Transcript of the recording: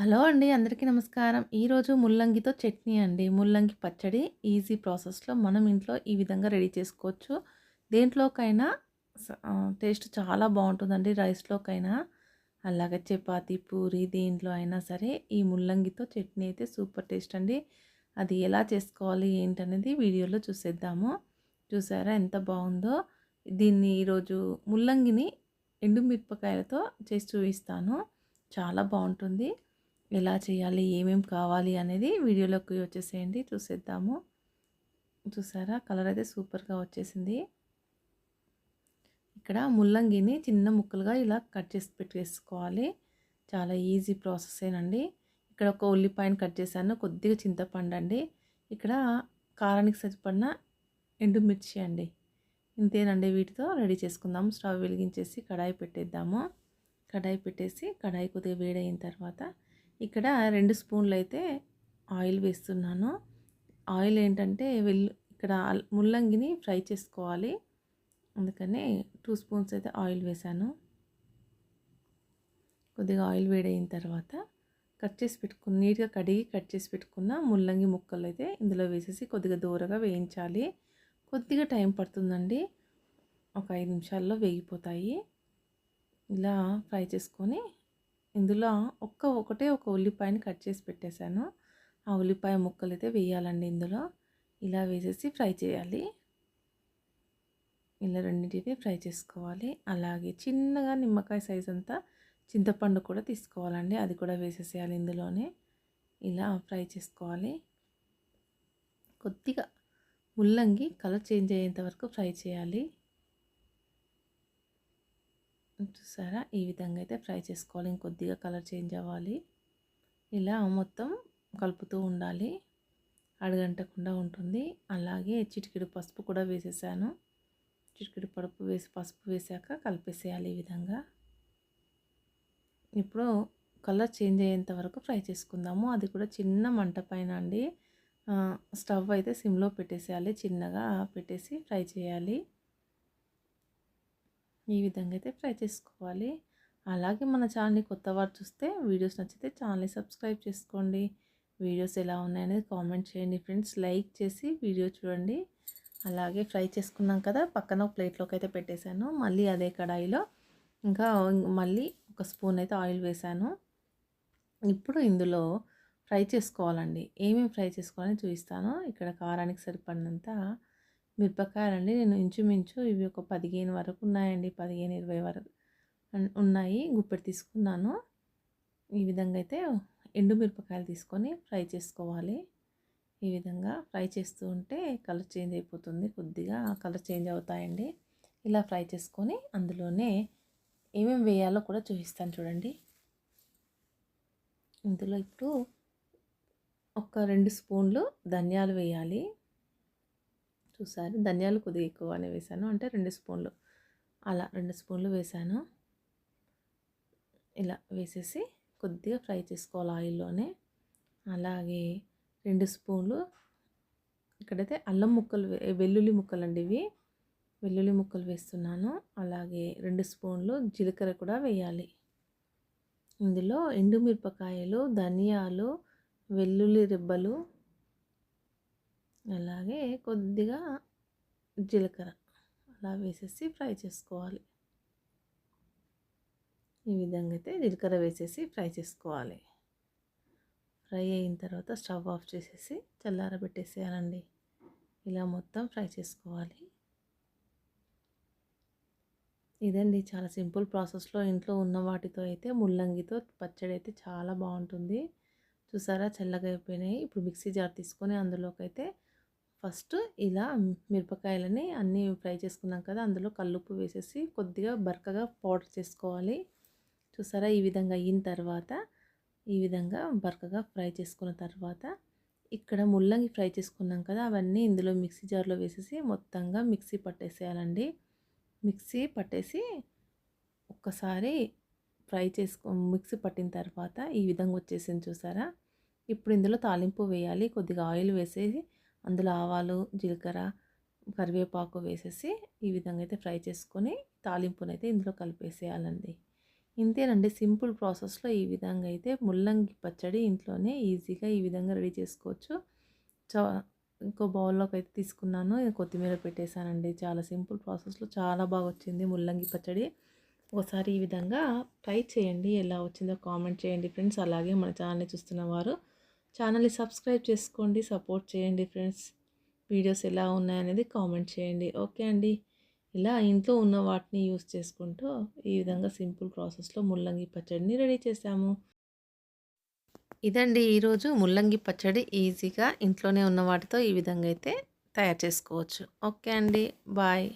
Hello అండి అందరికీ నమస్కారం. ఈరోజు ముల్లంగితో చట్నీ అండి. ముల్లంగి పచ్చడి ఈజీ ప్రాసెస్లో మనం ఇంట్లో ఈ విధంగా రెడీ చేసుకోవచ్చు. దేంట్లోకైనా టేస్ట్ చాలా బాగుంటుందండి రైస్లోకైనా. అలాగే చపాతి పూరి దేంట్లో అయినా సరే ఈ ముల్లంగితో చట్నీ అయితే సూపర్ టేస్ట్ అండి. అది ఎలా చేసుకోవాలి ఏంటనేది వీడియోలో చూసేద్దాము. చూసారా ఎంత బాగుందో. దీన్ని ఈరోజు ముల్లంగిని ఎండుమిరపకాయలతో చేసి చూపిస్తాను. చాలా బాగుంటుంది. ఎలా చేయాలి? ఏమేమి కావాలి? అనేది వీడియోలోకి వచ్చేసేయండి. చూసేద్దాము. చూసారా? కలర్ అయితే సూపర్గా వచ్చేసింది. ఇక్కడ ముల్లంగిని చిన్న ముక్కలుగా ఇలా కట్ చేసి పెట్టేసుకోవాలి. చాలా ఈజీ ప్రాసెసేనండి. ఇక్కడ ఒక ఉల్లిపాయను కట్ చేశాను. కొద్దిగా చింతపండు అండి. ఇక్కడ కారానికి సరిపడిన ఎండుమిర్చి అండి. ఇంతేనండి వీటితో రెడీ చేసుకుందాం. స్టవ్ వెలిగించేసి కడాయి పెట్టేద్దాము. కడాయి పెట్టేసి కడాయి కొద్దిగా వేడైన తర్వాత ఇక్కడ రెండు స్పూన్లు అయితే ఆయిల్ వేస్తున్నాను. ఆయిల్ ఏంటంటే వెల్లు ఇక్కడ ముల్లంగిని ఫ్రై చేసుకోవాలి. అందుకని టూ స్పూన్స్ అయితే ఆయిల్ వేసాను కొద్దిగా ఆయిల్ వేడైన తర్వాత కట్ చేసి పెట్టుకున్న నీట్గా కడిగి కట్ చేసి పెట్టుకున్న ముల్లంగి ముక్కలు అయితే ఇందులో వేసేసి కొద్దిగా దూరగా వేయించాలి. కొద్దిగా టైం పడుతుందండి. ఒక ఐదు నిమిషాల్లో వేగిపోతాయి. ఇలా ఫ్రై చేసుకొని ఇందులో ఒక్క ఒకటే ఒక ఉల్లిపాయని కట్ చేసి పెట్టేశాను. ఆ ఉల్లిపాయ ముక్కలు అయితే వేయాలండి ఇందులో. ఇలా వేసేసి ఫ్రై చేయాలి. ఇలా రెండింటిని ఫ్రై చేసుకోవాలి. అలాగే చిన్నగా నిమ్మకాయ సైజ్ అంతా చింతపండు కూడా తీసుకోవాలండి. అది కూడా వేసేసేయాలి ఇందులోనే. ఇలా ఫ్రై చేసుకోవాలి. కొద్దిగా ముల్లంగి కలర్ చేంజ్ అయ్యేంత వరకు ఫ్రై చేయాలి. చూసారా? ఈ విధంగా అయితే ఫ్రై చేసుకోవాలి. ఇంకొద్దిగా కలర్ చేంజ్ అవ్వాలి. ఇలా మొత్తం కలుపుతూ ఉండాలి. అడగంటకుండా ఉంటుంది. అలాగే చిటికిడు పసుపు కూడా వేసేసాను. చిటికెడు పడుపు వేసి పసుపు వేసాక కలిపేసేయాలి ఈ విధంగా. ఇప్పుడు కలర్ చేంజ్ అయ్యేంత వరకు ఫ్రై చేసుకుందాము. అది కూడా చిన్న మంట పైన అండి. స్టవ్ అయితే సిమ్లో పెట్టేసేయాలి. చిన్నగా పెట్టేసి ఫ్రై చేయాలి. ఈ విధంగా అయితే ఫ్రై చేసుకోవాలి. అలాగే మన ఛానల్ని కొత్త వారు చూస్తే వీడియోస్ నచ్చితే ఛానల్ని సబ్స్క్రైబ్ చేసుకోండి. వీడియోస్ ఎలా ఉన్నాయనేది కామెంట్ చేయండి ఫ్రెండ్స్. లైక్ చేసి వీడియో చూడండి. అలాగే ఫ్రై చేసుకున్నాం కదా పక్కన ఒక ప్లేట్లోకి అయితే పెట్టేశాను. మళ్ళీ అదే కడాయిలో ఇంకా మళ్ళీ ఒక స్పూన్ అయితే ఆయిల్ వేశాను. ఇప్పుడు ఇందులో ఫ్రై చేసుకోవాలండి. ఏమేమి ఫ్రై చేసుకోవాలని చూపిస్తాను. ఇక్కడ కారానికి సరిపడినంత మిరపకాయలండి నేను ఇంచుమించు ఇవి ఒక పదిహేను వరకు ఉన్నాయండి పదిహేను ఇరవై వరకు ఉన్నాయి. గుప్పెడు తీసుకున్నాను. ఈ విధంగా అయితే ఎండు మిరపకాయలు తీసుకొని ఫ్రై చేసుకోవాలి. ఈ విధంగా ఫ్రై చేస్తూ ఉంటే కలర్ చేంజ్ అయిపోతుంది. కొద్దిగా కలర్ చేంజ్ అవుతాయండి. ఇలా ఫ్రై చేసుకొని అందులోనే ఏమేమి వేయాలో కూడా చూపిస్తాను చూడండి. ఇందులో ఇప్పుడు ఒక రెండు స్పూన్లు ధనియాలు వేయాలి. చూసారు. ధనియాలు కొద్దిగా అని వేసాను. అంటే రెండు స్పూన్లు. అలా రెండు స్పూన్లు వేసాను. ఇలా వేసేసి కొద్దిగా ఫ్రై చేసుకోవాలి ఆయిల్లోనే. అలాగే రెండు స్పూన్లు ఇక్కడైతే అల్లం ముక్కలు వెల్లుల్లి ముక్కలు అండి ఇవి. వెల్లుల్లి ముక్కలు వేస్తున్నాను. అలాగే రెండు స్పూన్లు జీలకర్ర కూడా వేయాలి. ఇందులో ఎండుమిరపకాయలు ధనియాలు వెల్లుల్లి రిబ్బలు అలాగే కొద్దిగా జీలకర్ర అలా వేసేసి ఫ్రై చేసుకోవాలి. ఈ విధంగా అయితే జీలకర్ర వేసేసి ఫ్రై చేసుకోవాలి. ఫ్రై అయిన తర్వాత స్టవ్ ఆఫ్ చేసేసి చల్లారబెట్టేసేయాలండి. ఇలా మొత్తం ఫ్రై చేసుకోవాలి. ఇదండి చాలా సింపుల్ ప్రాసెస్లో ఇంట్లో ఉన్న వాటితో అయితే ముల్లంగితో పచ్చడి అయితే చాలా బాగుంటుంది. చూసారా? చల్లగా అయిపోయినాయి. ఇప్పుడు మిక్సీ జార్ తీసుకొని అందులోకి అయితే ఫస్ట్ ఇలా మిరపకాయలని అన్నీ ఫ్రై చేసుకున్నాం కదా అందులో కల్లుప్పు వేసేసి కొద్దిగా బరకగా పౌడర్ చేసుకోవాలి. చూసారా? ఈ విధంగా అయిన తర్వాత ఈ విధంగా బరకగా ఫ్రై చేసుకున్న తర్వాత ఇక్కడ ముల్లంగి ఫ్రై చేసుకున్నాం కదా అవన్నీ ఇందులో మిక్సీ జార్లో వేసేసి మొత్తంగా మిక్సీ పట్టేసేయాలండి. మిక్సీ పట్టేసి ఒక్కసారి ఫ్రై చేసుకో మిక్సీ పట్టిన తర్వాత ఈ విధంగా వచ్చేసింది చూసారా? ఇప్పుడు ఇందులో తాలింపు వేయాలి కొద్దిగా ఆయిల్ వేసేసి అందులో ఆవాలు జీలకర్ర కరివేపాకు వేసేసి ఈ విధంగా అయితే ఫ్రై చేసుకొని తాలింపునైతే ఇందులో కలిపేసేయాలండి. ఇంతేనండి సింపుల్ ప్రాసెస్లో ఈ విధంగా అయితే ముల్లంగి పచ్చడి ఇంట్లోనే ఈజీగా ఈ విధంగా రెడీ చేసుకోవచ్చు. చా ఇంకో బౌల్లోకి అయితే తీసుకున్నాను కొత్తిమీర పెట్టేశానండి. చాలా సింపుల్ ప్రాసెస్లో చాలా బాగా వచ్చింది ముల్లంగి పచ్చడి. ఒకసారి ఈ విధంగా ట్రై చేయండి ఎలా వచ్చిందో కామెంట్ చేయండి ఫ్రెండ్స్. అలాగే మన ఛానల్ని చూస్తున్న వారు ఛానల్ని సబ్స్క్రైబ్ చేసుకోండి సపోర్ట్ చేయండి ఫ్రెండ్స్. వీడియోస్ ఎలా ఉన్నాయనేది కామెంట్ చేయండి. ఓకే అండి. ఇలా ఇంట్లో ఉన్న వాటిని యూస్ చేసుకుంటూ ఈ విధంగా సింపుల్ ప్రాసెస్లో ముల్లంగి పచ్చడిని రెడీ చేసాము. ఇదండి ఈరోజు ముల్లంగి పచ్చడి ఈజీగా ఇంట్లోనే ఉన్న వాటితో ఈ విధంగా అయితే తయారు చేసుకోవచ్చు. ఓకే అండి. బాయ్.